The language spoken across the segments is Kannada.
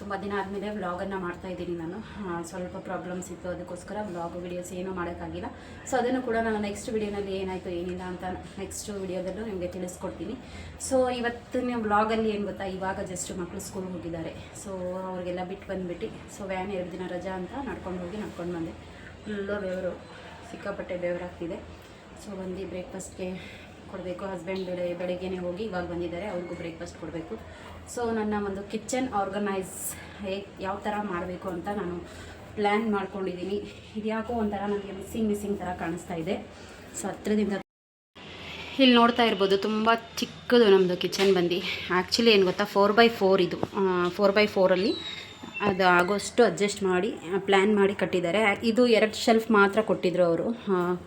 ತುಂಬ ದಿನ ಆದಮೇಲೆ ವ್ಲಾಗನ್ನು ಮಾಡ್ತಾ ಇದ್ದೀನಿ ನಾನು. ಸ್ವಲ್ಪ ಪ್ರಾಬ್ಲಮ್ಸ್ ಇತ್ತು, ಅದಕ್ಕೋಸ್ಕರ ವ್ಲಾಗ್ ವಿಡಿಯೋಸ್ ಏನೂ ಮಾಡೋಕ್ಕಾಗಿಲ್ಲ. ಸೊ ಅದನ್ನು ಕೂಡ ನಾನು ನೆಕ್ಸ್ಟ್ ವಿಡಿಯೋನಲ್ಲಿ ಏನಾಯಿತು, ಏನಿಲ್ಲ ಅಂತ ನೆಕ್ಸ್ಟ್ ವಿಡಿಯೋದಲ್ಲೂ ನಿಮಗೆ ತಿಳಿಸ್ಕೊಡ್ತೀನಿ. ಸೊ ಇವತ್ತಿನ ವ್ಲಾಗಲ್ಲಿ ಏನು ಗೊತ್ತಾ, ಇವಾಗ ಜಸ್ಟ್ ಮಕ್ಕಳು ಸ್ಕೂಲ್ಗೆ ಹೋಗಿದ್ದಾರೆ. ಸೊ ಅವ್ರಿಗೆಲ್ಲ ಬಿಟ್ಟು ಬಂದುಬಿಟ್ಟು ಸೊ ವ್ಯಾನ್ ಎರಡು ದಿನ ರಜಾ ಅಂತ ನಡ್ಕೊಂಡು ಹೋಗಿ ನಡ್ಕೊಂಡು ಬಂದೆ. ಫುಲ್ಲು ಬೆವರು, ಸಿಕ್ಕಾಪಟ್ಟೆ ಬೆವರಾಗ್ತಿದೆ. ಸೊ ಬಂದು ಬ್ರೇಕ್ಫಾಸ್ಟ್ಗೆ ಕೊಡಬೇಕು. ಹಸ್ಬೆಂಡ್ ಬೆಳೆ, ಬೆಳಗ್ಗೆನೇ ಹೋಗಿ ಇವಾಗ ಬಂದಿದ್ದಾರೆ, ಅವ್ರಿಗೂ ಬ್ರೇಕ್ಫಾಸ್ಟ್ ಕೊಡಬೇಕು. ಸೊ ನನ್ನ ಒಂದು ಕಿಚನ್ ಆರ್ಗನೈಸ್ ಹೇಗೆ ಯಾವ ಥರ ಮಾಡಬೇಕು ಅಂತ ನಾನು ಪ್ಲ್ಯಾನ್ ಮಾಡ್ಕೊಂಡಿದ್ದೀನಿ ಇದ್ಯಾಕೋ ಒಂಥರ ನನಗೆ ಮಿಸ್ಸಿಂಗ್ ಮಿಸ್ಸಿಂಗ್ ಥರ ಕಾಣಿಸ್ತಾ ಇದೆ. ಸೊ ಹತ್ರದಿಂದ ಇಲ್ಲಿ ನೋಡ್ತಾ ಇರ್ಬೋದು, ತುಂಬ ಚಿಕ್ಕದು ನಮ್ಮದು ಕಿಚನ್ ಬಂದು. ಆ್ಯಕ್ಚುಲಿ ಏನು ಗೊತ್ತಾ ಫೋರ್ ಬೈ ಫೋರ್ ಇದು. ಫೋರ್ ಬೈ ಫೋರಲ್ಲಿ ಅದು ಆಗೋಷ್ಟು ಅಡ್ಜಸ್ಟ್ ಮಾಡಿ ಪ್ಲ್ಯಾನ್ ಮಾಡಿ ಕಟ್ಟಿದ್ದಾರೆ. ಇದು ಎರಡು ಶೆಲ್ಫ್ ಮಾತ್ರ ಕೊಟ್ಟಿದ್ರು ಅವರು.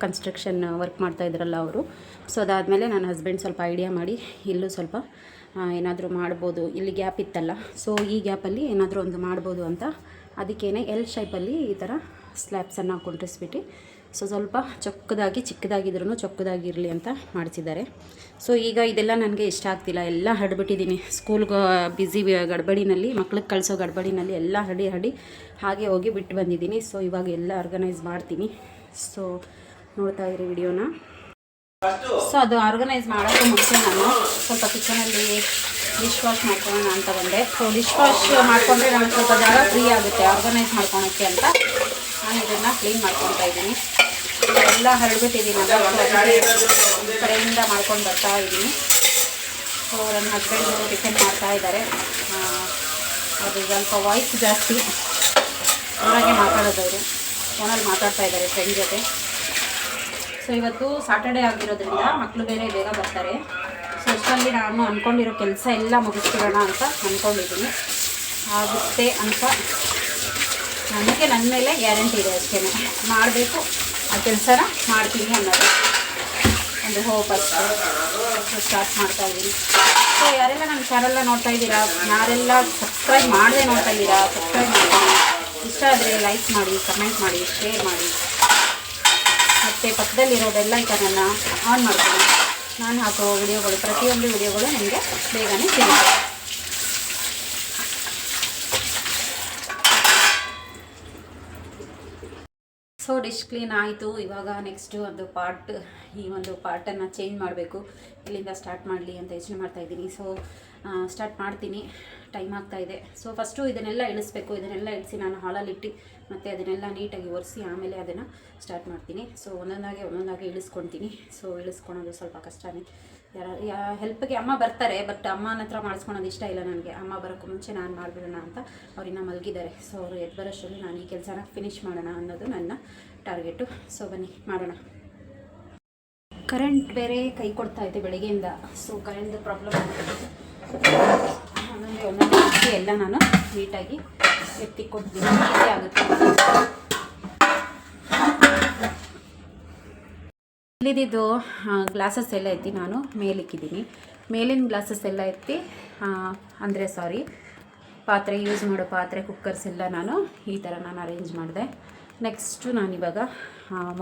ಕನ್ಸ್ಟ್ರಕ್ಷನ್ ವರ್ಕ್ ಮಾಡ್ತಾ ಇದ್ರಲ್ಲ ಅವರು. ಸೊ ಅದಾದಮೇಲೆ ನನ್ನ ಹಸ್ಬೆಂಡ್ ಸ್ವಲ್ಪ ಐಡಿಯಾ ಮಾಡಿ, ಇಲ್ಲೂ ಸ್ವಲ್ಪ ಏನಾದರೂ ಮಾಡ್ಬೋದು. ಇಲ್ಲಿ ಗ್ಯಾಪ್ ಇತ್ತಲ್ಲ. ಸೊ ಈ ಗ್ಯಾಪಲ್ಲಿ ಏನಾದರೂ ಒಂದು ಮಾಡ್ಬೋದು ಅಂತ. ಅದಕ್ಕೇನೆ ಎಲ್ ಶೈಪಲ್ಲಿ ಈ ಥರ ಸ್ಲ್ಯಾಬ್ಸನ್ನು ಕುಂಟಿಸ್ಬಿಟ್ಟು ಸೊ ಸ್ವಲ್ಪ ಚೊಕ್ಕದಾಗಿ ಚಿಕ್ಕದಾಗಿದ್ರೂ ಚೊಕ್ಕದಾಗಿರಲಿ ಅಂತ ಮಾಡಿಸಿದ್ದಾರೆ. ಸೊ ಈಗ ಇದೆಲ್ಲ ನನಗೆ ಇಷ್ಟ ಆಗ್ತಿಲ್ಲ. ಎಲ್ಲ ಹಡ್ಬಿಟ್ಟಿದ್ದೀನಿ ಸ್ಕೂಲ್ಗೆ ಬ್ಯುಸಿ ಗಡ್ಬಡಿನಲ್ಲಿ, ಮಕ್ಳಿಗೆ ಕಳಿಸೋ ಗಡ್ಬಡಿನಲ್ಲಿ ಎಲ್ಲ ಹಡಿ ಹಡಿ ಹಾಗೆ ಹೋಗಿ ಬಿಟ್ಟು ಬಂದಿದ್ದೀನಿ ಸೊ ಇವಾಗ ಎಲ್ಲ ಆರ್ಗನೈಸ್ ಮಾಡ್ತೀನಿ. ಸೊ ನೋಡ್ತಾ ಇರಿ ವಿಡಿಯೋನ ಸೊ ಅದು ಆರ್ಗನೈಸ್ ಮಾಡೋಕೆ ಮುಂಚೆ ನಾನು. ಸ್ವಲ್ಪ ಕಿಚನಲ್ಲಿ ಡಿಶ್ ವಾಶ್ ಮಾಡ್ಕೊಳ್ಳೋಣ ಅಂತ ಬಂದೆ. ಸೊ ಡಿಶ್ ವಾಶ್ ಮಾಡಿಕೊಂಡ್ರೆ ನನಗೆ ಸ್ವಲ್ಪ ಜಾಗ ಫ್ರೀ ಆಗುತ್ತೆ. ಆರ್ಗನೈಸ್ ಮಾಡ್ಕೊಳೋಕ್ಕೆ ಅಂತ ನಾನು ಇದನ್ನು ಕ್ಲೀನ್ ಮಾಡ್ಕೊತಾ ಇದ್ದೀನಿ. ಎಲ್ಲ ಹರಡ್ಬಿಟ್ಟಿದ್ದೀನಲ್ಲ ಕಡೆಯಿಂದ ಮಾಡ್ಕೊಂಡು ಬರ್ತಾ ಇದ್ದೀನಿ. ಸೊ ನನ್ನ ಹಸ್ಬೆಂಡು ಟಿಫನ್ ಮಾಡ್ತಾ ಇದ್ದಾರೆ. ಅದು ಸ್ವಲ್ಪ ವಾಯ್ಸ್ ಜಾಸ್ತಿ. ಹೊರಗೆ ಮಾತಾಡೋದವರು. ಫೋನಲ್ಲಿ ಮಾತಾಡ್ತಾ ಇದ್ದಾರೆ ಫ್ರೆಂಡ್ ಜೊತೆ. ಸೊ ಇವತ್ತು ಸಾಟರ್ಡೆ ಆಗಿರೋದ್ರಿಂದ ಮಕ್ಕಳು ಬೇರೆ ಬೇಗ ಬರ್ತಾರೆ. ಸೊ ಅಷ್ಟರಲ್ಲಿ ನಾನು ಅಂದ್ಕೊಂಡಿರೋ ಕೆಲಸ ಎಲ್ಲ ಮುಗಿಸ್ಬಿಡೋಣ ಅಂತ ಅಂದ್ಕೊಂಡಿದ್ದೀನಿ ಆಗುತ್ತೆ ಅಂತ ನನಗೆ ನನ್ನ ಮೇಲೆ ಗ್ಯಾರಂಟಿ ಇದೆ ಅಷ್ಟೇ ಮಾಡಬೇಕು, ಆ ಕೆಲಸನ ಮಾಡ್ತೀನಿ ಅನ್ನೋದು ಒಂದು ಹೋಪ್ ಅಷ್ಟೇ. ಸ್ಟಾರ್ಟ್ ಮಾಡ್ತಾ ಇದ್ದೀನಿ. ಸೊ ಯಾರೆಲ್ಲ ನನ್ನ ಚಾನೆಲ್ನ ನೋಡ್ತಾ ಇದ್ದೀರಾ? ಯಾರೆಲ್ಲ ಸಬ್ಸ್ಕ್ರೈಬ್ ಮಾಡದೆ ನೋಡ್ತಾ ಇದ್ದೀರಾ? ಸಬ್ಸ್ಕ್ರೈಬ್ ಮಾಡಿ ಇಷ್ಟ ಆದರೆ ಲೈಕ್ ಮಾಡಿ ಕಮೆಂಟ್ ಮಾಡಿ ಶೇರ್ ಮಾಡಿ. ಮತ್ತು ಪಕ್ಕದಲ್ಲಿರೋ ಬೆಲ್ ಐಕನನ್ನು ಆನ್ ಮಾಡ್ತೀನಿ. ನಾನು ಹಾಕೋ ವಿಡಿಯೋಗಳು, ಪ್ರತಿಯೊಂದು ವಿಡಿಯೋಗಳು ನಿಮಗೆ ಬೇಗನೆ ಸಿಗುತ್ತೆ. ಸೊ ಡಿಶ್ ಕ್ಲೀನ್ ಆಯಿತು. ಇವಾಗ ನೆಕ್ಸ್ಟು ಒಂದು ಪಾರ್ಟ್ ಈ ಒಂದು ಪಾರ್ಟನ್ನು ಚೇಂಜ್ ಮಾಡಬೇಕು. ಇಲ್ಲಿಂದ ಸ್ಟಾರ್ಟ್ ಮಾಡಲಿ ಅಂತ ಯೋಚನೆ ಮಾಡ್ತಾಯಿದ್ದೀನಿ ಸೊ ಸ್ಟಾರ್ಟ್ ಮಾಡ್ತೀನಿ. ಟೈಮ್ ಆಗ್ತಾ ಇದೆ. ಸೊ ಫಸ್ಟು ಇದನ್ನೆಲ್ಲ ಇಳಿಸ್ಬೇಕು ಇದನ್ನೆಲ್ಲ ಇಳಿಸಿ ನಾನು ಹಾಲಲ್ಲಿ ಇಟ್ಟು ಮತ್ತು ಅದನ್ನೆಲ್ಲ ನೀಟಾಗಿ ಒರೆಸಿ ಆಮೇಲೆ ಅದನ್ನು ಸ್ಟಾರ್ಟ್ ಮಾಡ್ತೀನಿ. ಸೊ ಒಂದೊಂದಾಗಿ ಒಂದೊಂದಾಗಿ ಇಳಿಸ್ಕೊಳ್ತೀನಿ ಸೊ ಇಳಿಸ್ಕೊಳೋದು ಸ್ವಲ್ಪ ಕಷ್ಟನೇ. ಯಾರ, ಯಾ ಹೆಲ್ಪ್ಗೆ ಅಮ್ಮ ಬರ್ತಾರೆ ಬಟ್ ಅಮ್ಮನ ಹತ್ರ ಮಾಡಿಸ್ಕೊಳೋದು ಇಷ್ಟ ಇಲ್ಲ ನನಗೆ. ಅಮ್ಮ ಬರೋಕ್ಕೂ ಮುಂಚೆ ನಾನು ಮಾಡಿಬಿಡೋಣ ಅಂತ ಅವ್ರಿನ್ನ ಮಲಗಿದ್ದಾರೆ. ಸೊ ಅವರು ಎದ್ದು ಬರೋಷ್ಟರಲ್ಲಿ ನಾನು ಈ ಕೆಲಸನ ಫಿನಿಷ್ ಮಾಡೋಣ ಅನ್ನೋದು ನನ್ನ ಟಾರ್ಗೆಟು ಸೊ ಬನ್ನಿ, ಮಾಡೋಣ. ಕರೆಂಟ್ ಬೇರೆ ಕೈ ಕೊಡ್ತಾ ಇದೆ ಬೆಳಗ್ಗೆಯಿಂದ. ಸೊ ಕರೆಂಟ್ ಪ್ರಾಬ್ಲಮ್ ಒಂದೊಂದು ಅಕ್ಕಿ ಎಲ್ಲ ನಾನು ನೀಟಾಗಿ ಎತ್ತಿ ಕೊಡ್ತೀನಿ ಆಗುತ್ತೆ. ಇಲ್ಲಿದ್ದು ಗ್ಲಾಸಸ್ ಎಲ್ಲ ಎತ್ತಿ ನಾನು ಮೇಲಿಕ್ಕಿದ್ದೀನಿ. ಮೇಲಿನ ಗ್ಲಾಸಸ್ ಎಲ್ಲ ಎತ್ತಿ ಅಂದರೆ ಸಾರಿ ಪಾತ್ರೆ ಯೂಸ್ ಮಾಡೋ ಪಾತ್ರೆ ಕುಕ್ಕರ್ಸ್ ಎಲ್ಲ ನಾನು ಈ ಥರ ನಾನು ಅರೇಂಜ್ ಮಾಡಿದೆ. ನೆಕ್ಸ್ಟು ನಾನಿವಾಗ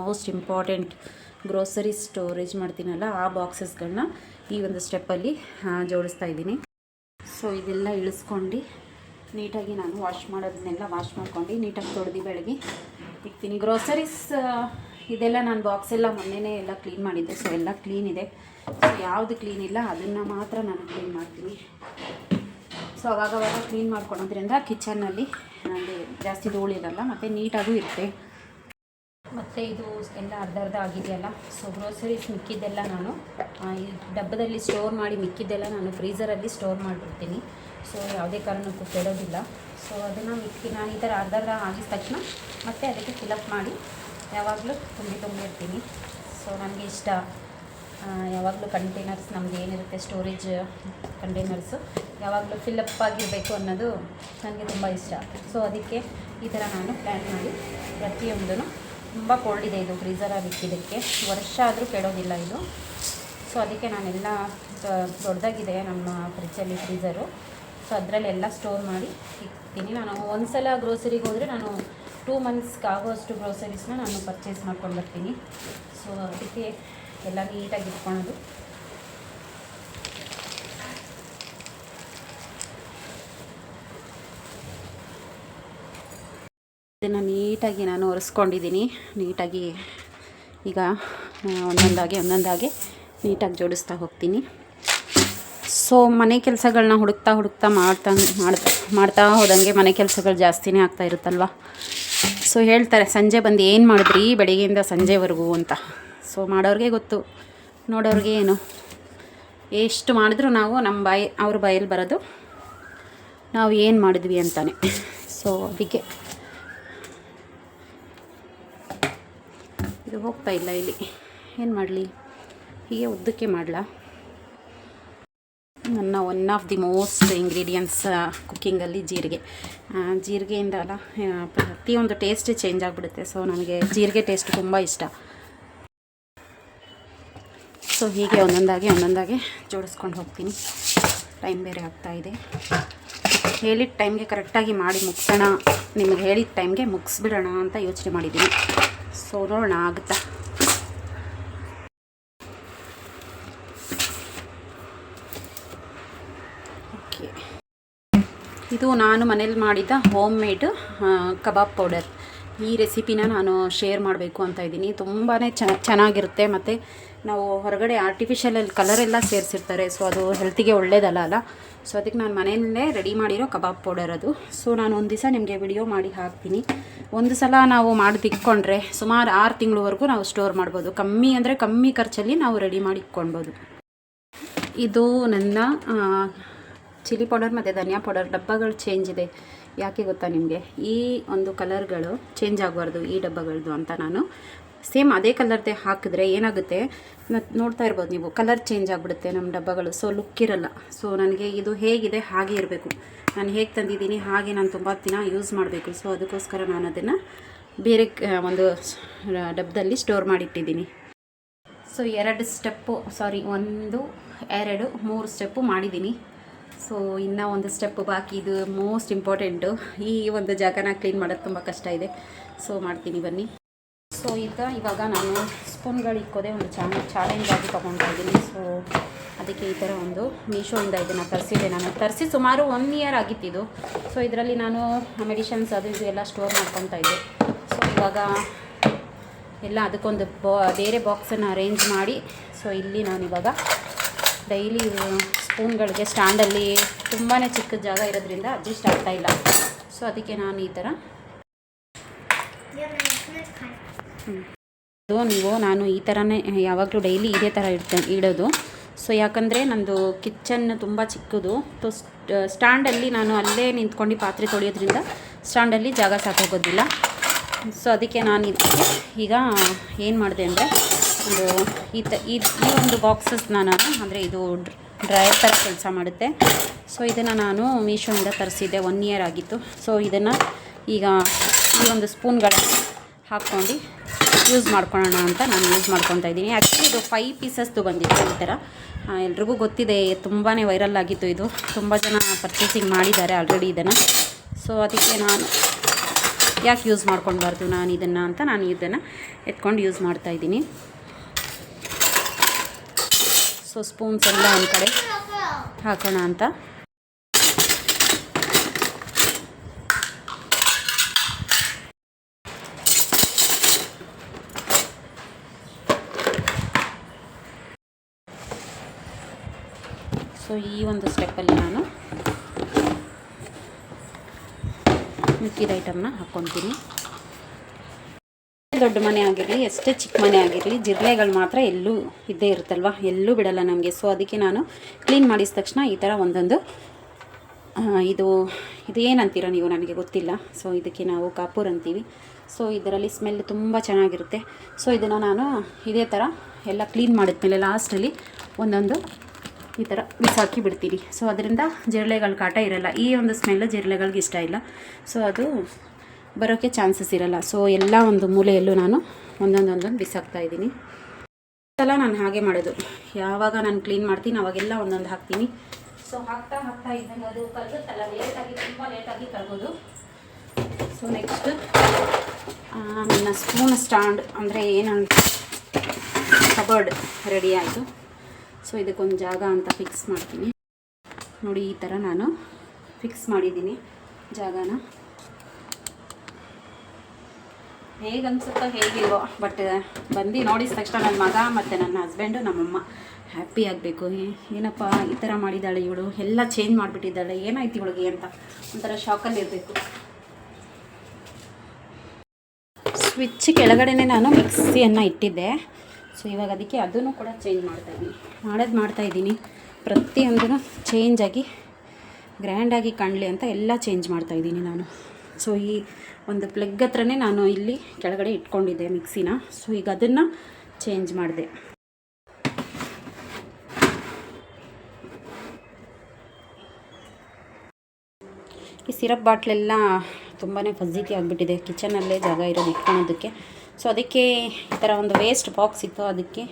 ಮೋಸ್ಟ್ ಇಂಪಾರ್ಟೆಂಟ್ ಗ್ರೋಸರಿ ಸ್ಟೋರೇಜ್ ಮಾಡ್ತೀನಲ್ಲ, ಆ ಬಾಕ್ಸಸ್ಗಳನ್ನ ಈ ಒಂದು ಸ್ಟೆಪ್ಪಲ್ಲಿ ಜೋಡಿಸ್ತಾ ಇದ್ದೀನಿ. ಸೊ ಇದೆಲ್ಲ ಇಳಿಸ್ಕೊಂಡು ನೀಟಾಗಿ ನಾನು ವಾಶ್ ಮಾಡೋದನ್ನೆಲ್ಲ ವಾಶ್ ಮಾಡ್ಕೊಂಡು ನೀಟಾಗಿ ತೊಳೆದು ಬೆಳಗ್ಗೆ ಇಕ್ತೀನಿ. ಗ್ರೋಸರೀಸ್ ಇದೆಲ್ಲ ನಾನು ಬಾಕ್ಸ್ ಎಲ್ಲ ಮೊನ್ನೆನೇ ಎಲ್ಲ ಕ್ಲೀನ್ ಮಾಡಿದ್ದೆ. ಸೊ ಎಲ್ಲ ಕ್ಲೀನ್ ಇದೆ. ಸೊ ಯಾವುದು ಕ್ಲೀನ್ ಇಲ್ಲ, ಅದನ್ನು ಮಾತ್ರ ನಾನು ಕ್ಲೀನ್ ಮಾಡ್ತೀನಿ. ಸೊ ಅವಾಗವಾಗ ಕ್ಲೀನ್ ಮಾಡ್ಕೊಳೋದ್ರಿಂದ ಕಿಚನ್ನಲ್ಲಿ ನನಗೆ ಜಾಸ್ತಿ ಧೂಳಿರಲ್ಲ, ಮತ್ತು ನೀಟಾಗೂ ಇರುತ್ತೆ. ಮತ್ತು ಇದು ಎಲ್ಲ ಅರ್ಧ ಅರ್ಧ ಆಗಿದೆಯಲ್ಲ? ಸೊ ಗ್ರೋಸರೀಸ್ ಮಿಕ್ಕಿದ್ದೆಲ್ಲ ನಾನು ಈ ಡಬ್ಬದಲ್ಲಿ ಸ್ಟೋರ್ ಮಾಡಿ ಮಿಕ್ಕಿದ್ದೆಲ್ಲ ನಾನು ಫ್ರೀಸರಲ್ಲಿ ಸ್ಟೋರ್ ಮಾಡಿಬಿಡ್ತೀನಿ. ಸೊ ಯಾವುದೇ ಕಾರಣಕ್ಕೂ ಕೆಡೋದಿಲ್ಲ. ಸೊ ಅದನ್ನು ಮಿಕ್ಕಿ, ನಾನು ಈ ಥರ ಅರ್ಧ ಅರ್ಧ ಆಗಿದ ತಕ್ಷಣ ಮತ್ತೆ ಅದಕ್ಕೆ ಫಿಲಪ್ ಮಾಡಿ ಯಾವಾಗಲೂ ತುಂಬಿ ತುಂಬಿರ್ತೀನಿ ಸೊ ನನಗೆ ಇಷ್ಟ. ಯಾವಾಗಲೂ ಕಂಟೈನರ್ಸ್ ನಮ್ದು ಏನಿರುತ್ತೆ ಸ್ಟೋರೇಜ್ ಕಂಟೈನರ್ಸು ಯಾವಾಗಲೂ ಫಿಲ್ಲಪ್ ಆಗಿರಬೇಕು ಅನ್ನೋದು ನನಗೆ ತುಂಬ ಇಷ್ಟ. ಸೊ ಅದಕ್ಕೆ ಈ ಥರ ನಾನು ಪ್ಲ್ಯಾನ್ ಮಾಡಿ ಪ್ರತಿಯೊಂದೂ ತುಂಬ ಕೋಲ್ಡ್ ಇದೆ, ಇದು ಫ್ರೀಸರಲ್ಲಿ ಇಕ್ಕಿದ್ದಕ್ಕೆ ವರ್ಷ ಆದರೂ ಕೆಡೋದಿಲ್ಲ ಇದು. ಸೊ ಅದಕ್ಕೆ ನಾನೆಲ್ಲ ದೊಡ್ಡದಾಗಿದೆ ನಮ್ಮ ಫ್ರಿಜ್ಜಲ್ಲಿ ಫ್ರೀಸರು ಸೊ ಅದರಲ್ಲೆಲ್ಲ ಸ್ಟೋರ್ ಮಾಡಿ ಇಕ್ತೀನಿ. ನಾನು ಒಂದು ಸಲ ಗ್ರೋಸರಿಗೆ ಹೋದರೆ ನಾನು ಟೂ ಮಂತ್ಸ್ಗೆ ಆಗುವಷ್ಟು ಗ್ರೋಸರೀಸ್ನ ನಾನು ಪರ್ಚೇಸ್ ಮಾಡ್ಕೊಂಡು ಬರ್ತೀನಿ. ಸೊ ಅದಕ್ಕೆ ಎಲ್ಲ ನೀಟಾಗಿ ಇಟ್ಕೊಳೋದು. ಇದನ್ನು ನೀಟಾಗಿ ನಾನು ಒರೆಸ್ಕೊಂಡಿದ್ದೀನಿ. ನೀಟಾಗಿ ಈಗ ಒಂದೊಂದಾಗಿ ಒಂದೊಂದಾಗಿ ನೀಟಾಗಿ ಜೋಡಿಸ್ತಾ ಹೋಗ್ತೀನಿ. ಸೊ ಮನೆ ಕೆಲಸಗಳನ್ನ ಹುಡುಕ್ತಾ ಹುಡುಕ್ತಾ ಮಾಡ್ತಾ ಮಾಡ್ತಾ ಮಾಡ್ತಾ ಹೋದಂಗೆ ಮನೆ ಕೆಲಸಗಳು ಜಾಸ್ತಿನೇ ಆಗ್ತಾ ಇರುತ್ತಲ್ವ? ಸೊ ಹೇಳ್ತಾರೆ, ಸಂಜೆ ಬಂದು ಏನು ಮಾಡಿದ್ರಿ? ಬೆಳಿಗ್ಗೆಯಿಂದ ಸಂಜೆವರೆಗೂ ಅಂತ. ಸೊ ಮಾಡೋರಿಗೆ ಗೊತ್ತು. ನೋಡೋರಿಗೆ ಏನು? ಎಷ್ಟು ಮಾಡಿದ್ರು ನಾವು ನಮ್ಮ ಬಾಯಿ, ಅವ್ರ ಬಾಯಲ್ಲಿ ಬರೋದು. ನಾವು ಏನು ಮಾಡಿದ್ವಿ ಅಂತಾನೆ. ಸೊ ಅದಕ್ಕೆ ಇದು ಹೋಗ್ತಾ ಇಲ್ಲ ಇಲ್ಲಿ. ಏನು ಮಾಡಲಿ? ಹೀಗೆ ಉದ್ದಕ್ಕೆ ಮಾಡಲ? ನನ್ನ one of the most ingredients ಕುಕ್ಕಿಂಗಲ್ಲಿ ಜೀರಿಗೆ. ಜೀರಿಗೆಯಿಂದ ಅಲ್ಲ ಪ್ರತಿಯೊಂದು ಟೇಸ್ಟ್ ಚೇಂಜ್ ಆಗಿಬಿಡುತ್ತೆ. ಸೊ ನನಗೆ ಜೀರಿಗೆ ಟೇಸ್ಟ್ ತುಂಬ ಇಷ್ಟ. ಸೊ ಹೀಗೆ ಒಂದೊಂದಾಗಿ ಒಂದೊಂದಾಗಿ ಜೋಡಿಸ್ಕೊಂಡು ಹೋಗ್ತೀನಿ. ಟೈಮ್ ಬೇರೆ ಆಗ್ತಾ ಇದೆ. ಹೇಳಿದ ಟೈಮ್ಗೆ ಕರೆಕ್ಟಾಗಿ ಮಾಡಿ ಮುಗ್ಸೋಣ. ನಿಮಗೆ ಹೇಳಿದ ಟೈಮ್ಗೆ ಮುಗಿಸ್ಬಿಡೋಣ ಅಂತ ಯೋಚನೆ ಮಾಡಿದ್ದೀನಿ. ಸೊ ನೋಡೋಣ ಆಗುತ್ತಾ ಇದು ನಾನು ಮನೇಲಿ ಮಾಡಿದ ಹೋಮ್ ಮೇಡ್ ಕಬಾಬ್ ಪೌಡರ್ ಈ ರೆಸಿಪಿನ ನಾನು ಶೇರ್ ಮಾಡಬೇಕು ಅಂತ ಇದ್ದೀನಿ. ತುಂಬಾ ಚೆನ್ನಾಗಿರುತ್ತೆ. ಮತ್ತು ನಾವು ಹೊರಗಡೆ ಆರ್ಟಿಫಿಷಿಯಲಲ್ಲಿ ಕಲರೆಲ್ಲ ಸೇರಿಸಿರ್ತಾರೆ. ಸೊ ಅದು ಹೆಲ್ತಿಗೆ ಒಳ್ಳೇದಲ್ಲ ಅಲ್ಲ? ಸೊ ಅದಕ್ಕೆ ನಾನು ಮನೆಯಲ್ಲೇ ರೆಡಿ ಮಾಡಿರೋ ಕಬಾಬ್ ಪೌಡರ್ ಅದು. ಸೊ ನಾನು ಒಂದು ದಿವಸ ನಿಮಗೆ ವಿಡಿಯೋ ಮಾಡಿ ಹಾಕ್ತೀನಿ. ಒಂದು ಸಲ ನಾವು ಮಾಡಿ ತಿಕ್ಕೊಂಡ್ರೆ ಸುಮಾರು ಆರು ತಿಂಗಳವರೆಗೂ ನಾವು ಸ್ಟೋರ್ ಮಾಡ್ಬೋದು. ಕಮ್ಮಿ ಅಂದರೆ ಕಮ್ಮಿ ಖರ್ಚಲ್ಲಿ ನಾವು ರೆಡಿ ಮಾಡಿ ಇಟ್ಕೊಳ್ಬೋದು. ಇದು ನನ್ನ ಚಿಲ್ಲಿ ಪೌಡರ್ ಮತ್ತು ಧನಿಯಾ ಪೌಡರ್ ಡಬ್ಬಗಳು ಚೇಂಜ್ ಇದೆ. ಯಾಕೆ ಗೊತ್ತಾ ನಿಮಗೆ? ಈ ಒಂದು ಕಲರ್ಗಳು ಚೇಂಜ್ ಆಗಬಾರ್ದು, ಈ ಡಬ್ಬಗಳದ್ದು ಅಂತ ನಾನು. ಸೇಮ್ ಅದೇ ಕಲರ್ದೇ ಹಾಕಿದ್ರೆ ಏನಾಗುತ್ತೆ? ಮತ್ತು ನೋಡ್ತಾ ಇರ್ಬೋದು ನೀವು, ಕಲರ್ ಚೇಂಜ್ ಆಗಿಬಿಡುತ್ತೆ ನಮ್ಮ ಡಬ್ಬಗಳು. ಸೊ ಲುಕ್ ಇರಲ್ಲ. ಸೊ ನನಗೆ ಇದು ಹೇಗಿದೆ, ಹಾಗೆ ಇರಬೇಕು. ನಾನು ಹೇಗೆ ತಂದಿದ್ದೀನಿ, ಹಾಗೆ ನಾನು ತುಂಬ ದಿನ ಯೂಸ್ ಮಾಡಬೇಕು. ಸೊ ಅದಕ್ಕೋಸ್ಕರ ನಾನು ಅದನ್ನು ಬೇರೆ ಒಂದು ಡಬ್ಬದಲ್ಲಿ ಸ್ಟೋರ್ ಮಾಡಿಟ್ಟಿದ್ದೀನಿ. ಸೊ ಎರಡು ಸ್ಟೆಪ್ಪು ಸಾರಿ ಒಂದು, ಎರಡು, ಮೂರು ಸ್ಟೆಪ್ಪು ಮಾಡಿದ್ದೀನಿ. ಸೊ ಇನ್ನೂ ಒಂದು ಸ್ಟೆಪ್ ಬಾಕಿ, ಇದು ಮೋಸ್ಟ್ ಇಂಪಾರ್ಟೆಂಟು ಈ ಒಂದು ಜಾಗನ ಕ್ಲೀನ್ ಮಾಡೋದು ತುಂಬ ಕಷ್ಟ ಇದೆ. ಸೊ ಮಾಡ್ತೀನಿ ಬನ್ನಿ. ಸೊ ಈಗ ಇವಾಗ ನಾನು ಸ್ಪೂನ್ಗಳು ಇಕ್ಕೋದೆ ಒಂದು ಚಾಲೆ ಚಾಲೆಂಜ್ ಆಗಿ ತೊಗೊಳ್ತಾ ಇದ್ದೀನಿ. ಸೊ ಅದಕ್ಕೆ ಈ ಥರ ಒಂದು ಮೀಶೋಯಿಂದ ಇದನ್ನು ತರಿಸಿದೆ ನಾನು. ತರಿಸಿ ಸುಮಾರು ಒನ್ ಇಯರ್ ಆಗಿತ್ತಿದು ಸೊ ಇದರಲ್ಲಿ ನಾನು ಮೆಡಿಷನ್ಸ್ ಅದು ಇದು ಎಲ್ಲ ಸ್ಟೋರ್ ಮಾಡ್ಕೊತಾ ಇದ್ದೆ. ಸೊ ಇವಾಗ ಎಲ್ಲ ಅದಕ್ಕೊಂದು ಬಾ, ಬೇರೆ ಬಾಕ್ಸನ್ನು ಅರೇಂಜ್ ಮಾಡಿ. ಸೊ ಇಲ್ಲಿ ನಾನು ಇವಾಗ ಡೈಲಿ ಸ್ಪೂನ್ಗಳಿಗೆ ಸ್ಟ್ಯಾಂಡಲ್ಲಿ ತುಂಬಾ ಚಿಕ್ಕ ಜಾಗ ಇರೋದ್ರಿಂದ ಅಡ್ಜಸ್ಟ್ ಆಗ್ತಾಯಿಲ್ಲ ಸೊ ಅದಕ್ಕೆ ನಾನು ಈ ಥರ. ಹ್ಞೂ ನೀವು, ನಾನು ಈ ಥರನೇ, ಯಾವಾಗಲೂ ಡೈಲಿ ಇದೇ ಥರ ಇಡ್ತೇನೆ ಇಡೋದು. ಸೊ ಯಾಕಂದರೆ ನಂದು ಕಿಚನ್ ತುಂಬ ಚಿಕ್ಕದು. ಸೊ ಸ್ಟ್ಯಾಂಡಲ್ಲಿ ನಾನು ಅಲ್ಲೇ ನಿಂತ್ಕೊಂಡು ಪಾತ್ರೆ ತೊಳೆಯೋದ್ರಿಂದ ಸ್ಟ್ಯಾಂಡಲ್ಲಿ ಜಾಗ ಸಾಕಾಗೋದಿಲ್ಲ. ಸೊ ಅದಕ್ಕೆ ನಾನು ಇದಕ್ಕೆ ಈಗ ಏನು ಮಾಡಿದೆ ಅಂದರೆ ಒಂದು ಈ ತ, ಈ ಈ ಒಂದು ಬಾಕ್ಸಸ್ ನಾನು, ಅಂದರೆ ಇದು ಡ್ರೈಯರ್ ಥರ ಕೆಲಸ ಮಾಡುತ್ತೆ. ಸೊ ಇದನ್ನು ನಾನು ಮೀಶೋಯಿಂದ ತರಿಸಿದ್ದೆ. ಒನ್ ಇಯರ್ ಆಗಿತ್ತು. ಸೊ ಇದನ್ನು ಈಗ ಈ ಒಂದು ಸ್ಪೂನ್ಗಳ ಹಾಕ್ಕೊಂಡು ಯೂಸ್ ಮಾಡ್ಕೊಳ್ಳೋಣ ಅಂತ ನಾನು ಯೂಸ್ ಮಾಡ್ಕೊತಾ ಇದ್ದೀನಿ. ಆ್ಯಕ್ಚುಲಿ ಇದು ಫೈವ್ ಪೀಸಸ್ದು ಬಂದಿತ್ತು ಈ ಥರ. ಎಲ್ರಿಗೂ ಗೊತ್ತಿದೆ ತುಂಬಾ ವೈರಲ್ ಆಗಿತ್ತು ಇದು. ತುಂಬ ಜನ ಪರ್ಚೇಸಿಂಗ್ ಮಾಡಿದ್ದಾರೆ ಆಲ್ರೆಡಿ ಇದನ್ನು. ಸೊ ಅದಕ್ಕೆ ನಾನು ಯಾಕೆ ಯೂಸ್ ಮಾಡ್ಕೊಳ್ಬಾರ್ದು ನಾನು ಇದನ್ನು ಅಂತ ನಾನು ಇದನ್ನು ಎತ್ಕೊಂಡು ಯೂಸ್ ಮಾಡ್ತಾ ಇದ್ದೀನಿ. ಸೊ ಸ್ಪೂನ್ಸ್ ಎಲ್ಲ ಒಂದು ಕಡೆ ಹಾಕೋಣ ಅಂತ. ಸೊ ಈ ಒಂದು ಸ್ಟೆಪ್ಪಲ್ಲಿ ನಾನು ಮಿಕ್ಕಿದ ಐಟಮ್ನ ಹಾಕ್ಕೊತೀನಿ ದೊಡ್ಡ ಮನೆ ಆಗಿರಲಿ ಎಷ್ಟೇ ಚಿಕ್ಕ ಮನೆ ಆಗಿರಲಿ, ಜಿರಳೆಗಳು ಮಾತ್ರ ಎಲ್ಲೂ ಇದ್ದೇ ಇರುತ್ತಲ್ವ? ಎಲ್ಲೂ ಬಿಡಲ್ಲ ನಮಗೆ. ಸೊ ಅದಕ್ಕೆ ನಾನು ಕ್ಲೀನ್ ಮಾಡಿದ ತಕ್ಷಣ ಈ ಥರ ಒಂದೊಂದು ಇದು ಇದು ಏನಂತೀರ ನೀವು ನನಗೆ ಗೊತ್ತಿಲ್ಲ. ಸೊ ಇದಕ್ಕೆ ನಾವು ಕಾಪೂರ್ ಅಂತೀವಿ. ಸೊ ಇದರಲ್ಲಿ ಸ್ಮೆಲ್ ತುಂಬ ಚೆನ್ನಾಗಿರುತ್ತೆ. ಸೊ ಇದನ್ನು ನಾನು ಇದೇ ಥರ ಎಲ್ಲ ಕ್ಲೀನ್ ಮಾಡಿದ್ಮೇಲೆ ಲಾಸ್ಟಲ್ಲಿ ಒಂದೊಂದು ಈ ಥರ ಬಿಸಾಕಿ ಬಿಡ್ತೀನಿ. ಸೊ ಅದರಿಂದ ಜಿರಳೆಗಳ ಕಾಟ ಇರಲ್ಲ. ಈ ಒಂದು ಸ್ಮೆಲ್ಲು ಜಿರಳೆಗಳಿಗೆ ಇಷ್ಟ ಇಲ್ಲ. ಸೊ ಅದು ಬರೋಕ್ಕೆ ಚಾನ್ಸಸ್ ಇರಲ್ಲ. ಸೊ ಎಲ್ಲ ಒಂದು ಮೂಲೆಯಲ್ಲೂ ನಾನು ಒಂದೊಂದೊಂದೊಂದು ಬಿಸಾಕ್ತಾ ಇದ್ದೀನಿ. ಸಲ ನಾನು ಹಾಗೆ ಮಾಡೋದು. ಯಾವಾಗ ನಾನು ಕ್ಲೀನ್ ಮಾಡ್ತೀನಿ, ಅವಾಗೆಲ್ಲ ಒಂದೊಂದು ಹಾಕ್ತೀನಿ. ಸೊ ಹಾಕ್ತಾ ಹಾಕ್ತಾ ಇದ್ದಂಗೆ ಅದು ಕರಗುತ್ತಲ್ಲ ಲೇಟಾಗಿ ತುಂಬ ಲೇಟಾಗಿ ಕರಗೋದು ಸೊ ನೆಕ್ಸ್ಟ್ ನನ್ನ ಸ್ಪೂನ್ ಸ್ಟ್ಯಾಂಡ್ ಅಂದರೆ ಏನು ಕಬರ್ಡ್ ರೆಡಿ ಆಯಿತು. ಸೊ ಇದಕ್ಕೊಂದು ಜಾಗ ಅಂತ ಫಿಕ್ಸ್ ಮಾಡ್ತೀನಿ. ನೋಡಿ, ಈ ಥರ ನಾನು ಫಿಕ್ಸ್ ಮಾಡಿದ್ದೀನಿ ಜಾಗನ. ಹೇಗೆ ಅನ್ಸುತ್ತೋ ಹೇಗಿಲ್ವೋ ಬಟ್ ಬಂದು ನೋಡಿದ ತಕ್ಷಣ ನನ್ನ ಮಗ ಮತ್ತು ನನ್ನ ಹಸ್ಬೆಂಡು ನಮ್ಮಮ್ಮ ಹ್ಯಾಪಿ ಆಗಬೇಕು. ಏನಪ್ಪ ಈ ಥರ ಮಾಡಿದ್ದಾಳೆ ಇವಳು? ಎಲ್ಲ ಚೇಂಜ್ ಮಾಡಿಬಿಟ್ಟಿದ್ದಾಳೆ. ಏನಾಯ್ತು ಇವಳಿಗೆ ಅಂತ? ಒಂಥರ ಶಾಕಲ್ಲಿ ಇರಬೇಕು. ಸ್ವಿಚ್ ಕೆಳಗಡೆನೇ ನಾನು ಮಿಕ್ಸಿಯನ್ನು ಇಟ್ಟಿದ್ದೆ. ಸೊ ಇವಾಗ ಅದಕ್ಕೆ ಅದನ್ನು ಕೂಡ ಚೇಂಜ್ ಮಾಡ್ತಾಯಿದ್ದೀನಿ ಮಾಡೋದು ಮಾಡ್ತಾಯಿದ್ದೀನಿ ಪ್ರತಿಯೊಂದೂ ಚೇಂಜಾಗಿ ಗ್ರ್ಯಾಂಡಾಗಿ ಕಾಣಲಿ ಅಂತ ಎಲ್ಲ ಚೇಂಜ್ ಮಾಡ್ತಾಯಿದ್ದೀನಿ ನಾನು. ಸೊ ಈ ಒಂದು ಪ್ಲಗ್ ಹತ್ರನೇ ನಾನು ಇಲ್ಲಿ ಕೆಳಗಡೆ ಇಟ್ಕೊಂಡಿದ್ದೆ ಮಿಕ್ಸಿನ. ಸೊ ಈಗ ಅದನ್ನು ಚೇಂಜ್ ಮಾಡಿದೆ. ಈ ಸಿರಪ್ ಬಾಟ್ಲೆಲ್ಲ ತುಂಬಾ ಫಜೀತಿ ಆಗಿಬಿಟ್ಟಿದೆ. ಕಿಚನಲ್ಲೇ ಜಾಗ ಇರೋದು ಇಟ್ಕೊಳೋದಕ್ಕೆ. ಸೊ ಅದಕ್ಕೆ ಈ ಥರ ಒಂದು ವೇಸ್ಟ್ ಬಾಕ್ಸ್ ಇತ್ತು. ಅದಕ್ಕೆ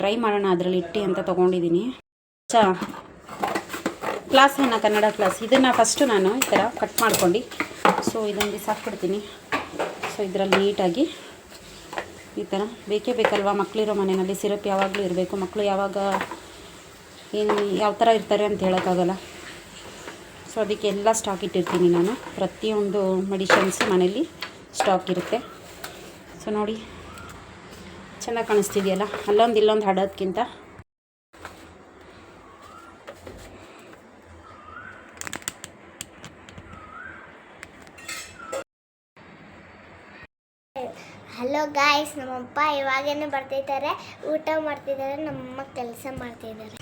ಟ್ರೈ ಮಾಡೋಣ ಅದರಲ್ಲಿ ಇಟ್ಟಿ ಅಂತ ತೊಗೊಂಡಿದ್ದೀನಿ. ಚಾ ಕ್ಲಾಸ್ ಕನ್ನಡ ಕ್ಲಾಸ್ ಇದನ್ನು ಫಸ್ಟು ನಾನು ಈ ಥರ ಕಟ್ ಮಾಡ್ಕೊಂಡು ಸೊ ಇದನ್ನು ಬಿಸಾಕ್ಬಿಡ್ತೀನಿ ಸೊ ಇದರಲ್ಲಿ ನೀಟಾಗಿ ಈ ಥರ ಬೇಕೇ ಬೇಕಲ್ವಾ? ಮಕ್ಕಳಿರೋ ಮನೆಯಲ್ಲಿ ಸಿರಪ್ ಯಾವಾಗಲೂ ಇರಬೇಕು. ಮಕ್ಕಳು ಯಾವಾಗ ಏನು, ಯಾವ ಥರ ಇರ್ತಾರೆ ಅಂತ ಹೇಳೋಕ್ಕಾಗಲ್ಲ. ಸೊ ಅದಕ್ಕೆ ಎಲ್ಲ ಸ್ಟಾಕ್ ಇಟ್ಟಿರ್ತೀನಿ ನಾನು. ಪ್ರತಿಯೊಂದು ಮೆಡಿಷನ್ಸ್ ಮನೇಲಿ ಸ್ಟಾಕ್ ಇರುತ್ತೆ. ಸೊ ನೋಡಿ. ಚೆನ್ನಾಗಿ ಕಾಣಿಸ್ತಿದೆಯಲ್ಲ? ಅಲ್ಲೊಂದು, ಇಲ್ಲೊಂದು ಹಡೋದ್ಕಿಂತ ಹಲೋ ಗಾಯ್ಸ್ ನಮ್ಮಪ್ಪ ಇವಾಗೇನೆ ಬರ್ತಿದ್ದಾರೆ. ಊಟ ಮಾಡ್ತಿದ್ದಾರೆ ನಮ್ಮಮ್ಮ ಕೆಲಸ ಮಾಡ್ತಿದ್ದಾರೆ.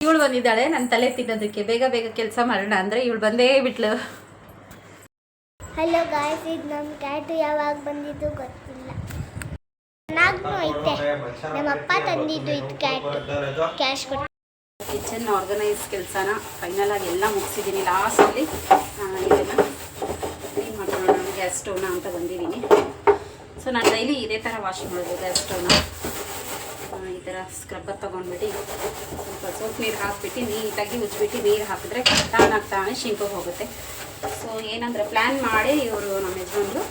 ಇವಳು ಬಂದಿದ್ದಾಳೆ ನನ್ನ ತಲೆ ತಿನ್ನೋದಕ್ಕೆ. ಬೇಗ ಬೇಗ ಕೆಲಸ ಮಾಡೋಣ ಅಂದ್ರೆ ಇವಳು ಬಂದೇ ಬಿಟ್ಲು. ಹಲೋ ಗಾಯ್ಸ್ ಇದು ನಮ್ಮ ಕ್ಯಾಟು ಯಾವಾಗ ಬಂದಿದ್ದು ಗೊತ್ತಿಲ್ಲ. ಚೆನ್ನಾಗೂ ಐತೆ. ನಮ್ಮಪ್ಪ ತಂದಿದ್ದು ಇದು ಕ್ಯಾಟ್ ಕ್ಯಾಶ್ ಕೊಟ್ಟು. ಕಿಚನ್ ಆರ್ಗನೈಸ್ ಕೆಲಸನ ಫೈನಲ್ ಆಗಿ ಎಲ್ಲ ಮುಗಿಸಿದ್ದೀನಿ. ಲಾಸ್ಟಲ್ಲಿ ಇದನ್ನು ಮಾಡ್ಕೊಳ್ಳೋಣ ಗ್ಯಾಸ್ ಅಂತ ಬಂದಿದ್ದೀನಿ ಸೊ ನಾನು ಡೈಲಿ ಇದೇ ಥರ ವಾಶ್ ಮಾಡೋದು ಗ್ಯಾಸ್ ಈ ಥರ ಸ್ಕ್ರಬ್ಬರ್ ತೊಗೊಂಡ್ಬಿಟ್ಟು ಸ್ವಲ್ಪ ಸೋಪ್ ನೀರು ಹಾಕ್ಬಿಟ್ಟು ನೀಟಾಗಿ ಉಜ್ಬಿಟ್ಟು ನೀರು ಹಾಕಿದ್ರೆ ತಾನಾಗಿ ತಾನೇ ಶಿಂಪು ಹೋಗುತ್ತೆ. ಸೊ ಏನಂದ್ರೆ ಪ್ಲ್ಯಾನ್ ಮಾಡಿ ಇವರು ನಮ್ಮ ಯಜಮಾನ್ರು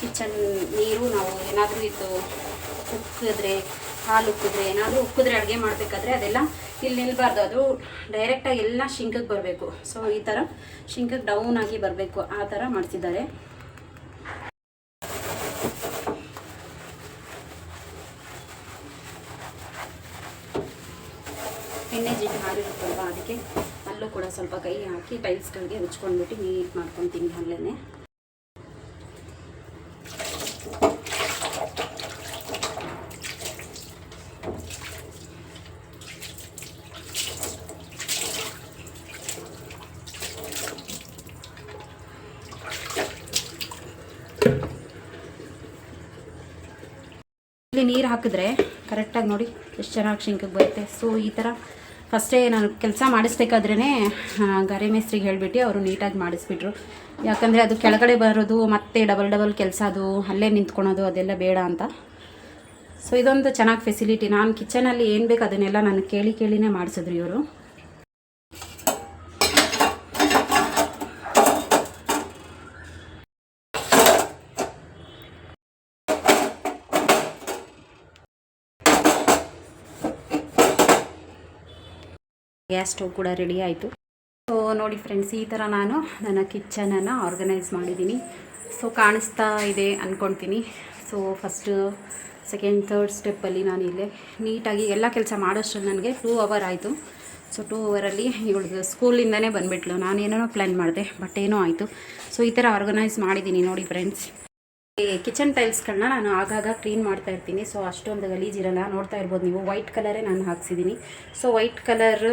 ಕಿಚನ್ ನೀರು ನಾವು ಏನಾದರೂ ಇದು ಉಕ್ಕಿದ್ರೆ ಹಾಲು ಉಕ್ಕಿದ್ರೆ ಏನಾದರೂ ಉಕ್ಕಿದ್ರೆ ಅಡುಗೆ ಮಾಡಬೇಕಾದ್ರೆ ಅದೆಲ್ಲ ಇಲ್ಲಿ ನಿಲ್ಬಾರ್ದು. ಅದು ಡೈರೆಕ್ಟಾಗಿ ಎಲ್ಲ ಶಿಂಕಕ್ಕೆ ಬರಬೇಕು. ಸೊ ಈ ಥರ ಶಿಂಕಕ್ಕೆ ಡೌನ್ ಆಗಿ ಬರಬೇಕು. ಆ ಥರ ಮಾಡ್ತಿದ್ದಾರೆ. ಎಣ್ಣೆ ಜಿಟ್ಟು ಹಾರಿರುತ್ತಲ್ವ? ಅದಕ್ಕೆ ಅಲ್ಲೂ ಕೂಡ ಸ್ವಲ್ಪ ಕೈ ಹಾಕಿ ಟೈಲ್ಸ್ಗಳಿಗೆ ಉಚ್ಕೊಂಡ್ಬಿಟ್ಟು ನೀಟ್ ಮಾಡ್ಕೊತೀನಿ ಅಲ್ಲೇ ಇಲ್ಲಿ ನೀರು ಹಾಕಿದ್ರೆ ಕರೆಕ್ಟಾಗಿ ನೋಡಿ ಎಷ್ಟು ಚೆನ್ನಾಗಿ ಶಿಂಕಿಗೆ ಬರುತ್ತೆ. ಸೊ ಈ ಥರ ಫಸ್ಟೇ ನಾನು ಕೆಲಸ ಮಾಡಿಸ್ಬೇಕಾದ್ರೇ ಗಾರೆ ಮೇಸ್ತ್ರಿಗೆ ಹೇಳಿಬಿಟ್ಟು ಅವರು ನೀಟಾಗಿ ಮಾಡಿಸ್ಬಿಟ್ರು. ಯಾಕಂದರೆ ಅದು ಕೆಳಗಡೆ ಬರೋದು ಮತ್ತೆ ಡಬಲ್ ಡಬಲ್ ಕೆಲಸ ಅದು, ಅಲ್ಲೇ ನಿಂತ್ಕೊಳೋದು, ಅದೆಲ್ಲ ಬೇಡ ಅಂತ. ಸೊ ಇದೊಂದು ಚೆನ್ನಾಗಿ ಫೆಸಿಲಿಟಿ ನಾನು ಕಿಚನಲ್ಲಿ ಏನು ಬೇಕು ಅದನ್ನೆಲ್ಲ ನಾನು ಕೇಳಿ ಕೇಳಿನೇ ಮಾಡಿಸಿದ್ರು ಇವರು. ಗ್ಯಾಸ್ ಸ್ಟವ್ ಕೂಡ ರೆಡಿ ಆಯಿತು. ಸೊ ನೋಡಿ ಫ್ರೆಂಡ್ಸ್ ಈ ಥರ ನಾನು ನನ್ನ ಕಿಚನನ್ನು ಆರ್ಗನೈಸ್ ಮಾಡಿದ್ದೀನಿ. ಸೊ ಕಾಣಿಸ್ತಾ ಇದೆ ಅಂದ್ಕೊಳ್ತೀನಿ ಸೊ ಫಸ್ಟು ಸೆಕೆಂಡ್ ಥರ್ಡ್ ಸ್ಟೆಪ್ಪಲ್ಲಿ ನಾನು ಇಲ್ಲೇ ನೀಟಾಗಿ ಎಲ್ಲ ಕೆಲಸ ಮಾಡೋಷ್ಟರಲ್ಲಿ ನನಗೆ ಟೂ ಅವರ್ ಆಯಿತು. ಸೊ ಟೂ ಅವರಲ್ಲಿ ಇವಳು ಸ್ಕೂಲಿಂದನೇ ಬಂದುಬಿಟ್ಲು. ನಾನೇನೋ ಪ್ಲ್ಯಾನ್ ಮಾಡಿದೆ ಬಟ್ ಏನೋ ಆಯಿತು. ಸೊ ಈ ಥರ ಆರ್ಗನೈಸ್ ಮಾಡಿದ್ದೀನಿ ನೋಡಿ ಫ್ರೆಂಡ್ಸ್ ಕಿಚನ್ ಟೈಲ್ಸ್ಗಳನ್ನ ನಾನು ಆಗಾಗ ಕ್ಲೀನ್ ಮಾಡ್ತಾ ಇರ್ತೀನಿ. ಸೊ, ಅಷ್ಟೊಂದು ಗಲೀಜಿರಲ್ಲ ನೋಡ್ತಾ ಇರ್ಬೋದು ನೀವು. ವೈಟ್ ಕಲರೇ ನಾನು ಹಾಕ್ಸಿದ್ದೀನಿ. ಸೊ ವೈಟ್ ಕಲರ್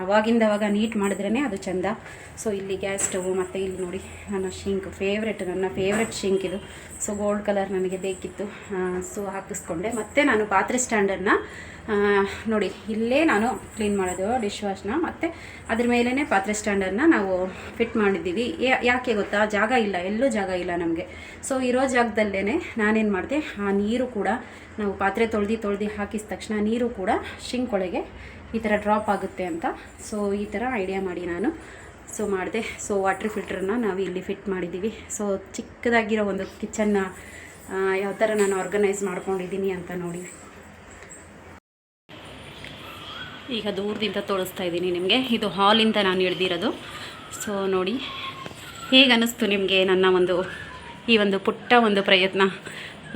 ಅವಾಗಿಂದ ಅವಾಗ ನೀಟ್ ಮಾಡಿದ್ರೇ ಅದು ಚೆಂದ. ಸೊ ಇಲ್ಲಿ ಗ್ಯಾಸ್ ಸ್ಟವ್ ಮತ್ತು ಇಲ್ಲಿ ನೋಡಿ, ನನ್ನ ಶಿಂಕ್ ಫೇವ್ರೆಟ್ ನನ್ನ ಫೇವ್ರೆಟ್ ಶಿಂಕ್ ಇದು. ಸೊ ಗೋಲ್ಡ್ ಕಲರ್ ನನಗೆ ಬೇಕಿತ್ತು. ಸೊ ಹಾಕಿಸ್ಕೊಂಡೆ. ಮತ್ತು ನಾನು ಪಾತ್ರೆ ಸ್ಟ್ಯಾಂಡರ್ನ ನೋಡಿ, ಇಲ್ಲೇ ನಾನು ಕ್ಲೀನ್ ಮಾಡೋದು ಡಿಶ್ ವಾಶ್ನ ಮತ್ತು ಅದ್ರ ಮೇಲೇ ಪಾತ್ರೆ ಸ್ಟ್ಯಾಂಡನ್ನು ನಾವು ಫಿಟ್ ಮಾಡಿದ್ದೀವಿ. ಯಾಕೆ ಗೊತ್ತಾ? ಜಾಗ ಇಲ್ಲ, ಎಲ್ಲೂ ಜಾಗ ಇಲ್ಲ ನಮಗೆ. ಸೊ ಇರೋ ಜಾಗದಲ್ಲೇ ನಾನೇನು ಮಾಡಿದೆ, ಆ ನೀರು ಕೂಡ ನಾವು ಪಾತ್ರೆ ತೊಳ್ದು ತೊಳ್ದು ಹಾಕಿದ ತಕ್ಷಣ ನೀರು ಕೂಡ ಶಿಂಕ್ ಈ ಥರ ಡ್ರಾಪ್ ಆಗುತ್ತೆ ಅಂತ. ಸೊ ಈ ಥರ ಐಡಿಯಾ ಮಾಡಿ ನಾನು. ಸೊ ಮಾಡಿದೆ. ಸೊ ವಾಟ್ರ್ ಫಿಲ್ಟ್ರನ್ನ ನಾವು ಇಲ್ಲಿ ಫಿಟ್ ಮಾಡಿದ್ದೀವಿ. ಸೊ ಚಿಕ್ಕದಾಗಿರೋ ಒಂದು ಕಿಚನ್ನ ಯಾವ ಥರ ನಾನು ಆರ್ಗನೈಸ್ ಮಾಡ್ಕೊಂಡಿದ್ದೀನಿ ಅಂತ ನೋಡಿ. ಈಗ ದೂರದಿಂದ ತೋರಿಸ್ತಾ ಇದ್ದೀನಿ ನಿಮಗೆ. ಇದು ಹಾಲಿಂದ ನಾನು ಹಿಡ್ದಿರೋದು. ಸೊ ನೋಡಿ ಹೇಗೆ ಅನ್ನಿಸ್ತು ನಿಮಗೆ ನನ್ನ ಒಂದು, ಈ ಒಂದು ಪುಟ್ಟ ಒಂದು ಪ್ರಯತ್ನ?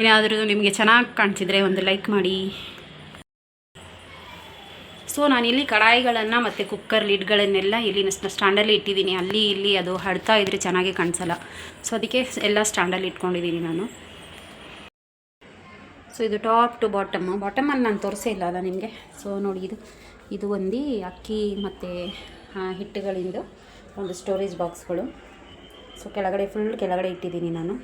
ಏನಾದರೂ ನಿಮಗೆ ಚೆನ್ನಾಗಿ ಕಾಣಿಸಿದರೆ ಒಂದು ಲೈಕ್ ಮಾಡಿ. ಸೊ ಇಲ್ಲಿ ಕಡಾಯಿಗಳನ್ನು ಮತ್ತು ಕುಕ್ಕರ್ ಲಿಡ್ಗಳನ್ನೆಲ್ಲ ಇಲ್ಲಿ ಸ್ಟ್ಯಾಂಡಲ್ಲಿ ಇಟ್ಟಿದ್ದೀನಿ. ಅಲ್ಲಿ, ಇಲ್ಲಿ ಅದು ಹಡ್ತಾ ಇದ್ದರೆ ಚೆನ್ನಾಗಿ ಕಾಣಿಸಲ್ಲ. ಸೊ ಅದಕ್ಕೆ ಎಲ್ಲ ಸ್ಟ್ಯಾಂಡಲ್ಲಿ ಇಟ್ಕೊಂಡಿದ್ದೀನಿ ನಾನು. ಸೊ ಇದು ಟಾಪ್ ಟು ಬಾಟಮ್ಮು ಬಾಟಮಲ್ಲಿ ನಾನು ತೋರಿಸೇ ಇಲ್ಲ ಅಲ್ಲ ನಿಮಗೆ? ಸೊ ನೋಡಿ ಇದು. ಇದು ಒಂದು ಅಕ್ಕಿ ಮತ್ತು ಹಿಟ್ಟುಗಳಿಂದು ಒಂದು ಸ್ಟೋರೇಜ್ ಬಾಕ್ಸ್ಗಳು ಸೊ ಕೆಳಗಡೆ ಫುಲ್ ಕೆಳಗಡೆ ಇಟ್ಟಿದ್ದೀನಿ ನಾನು.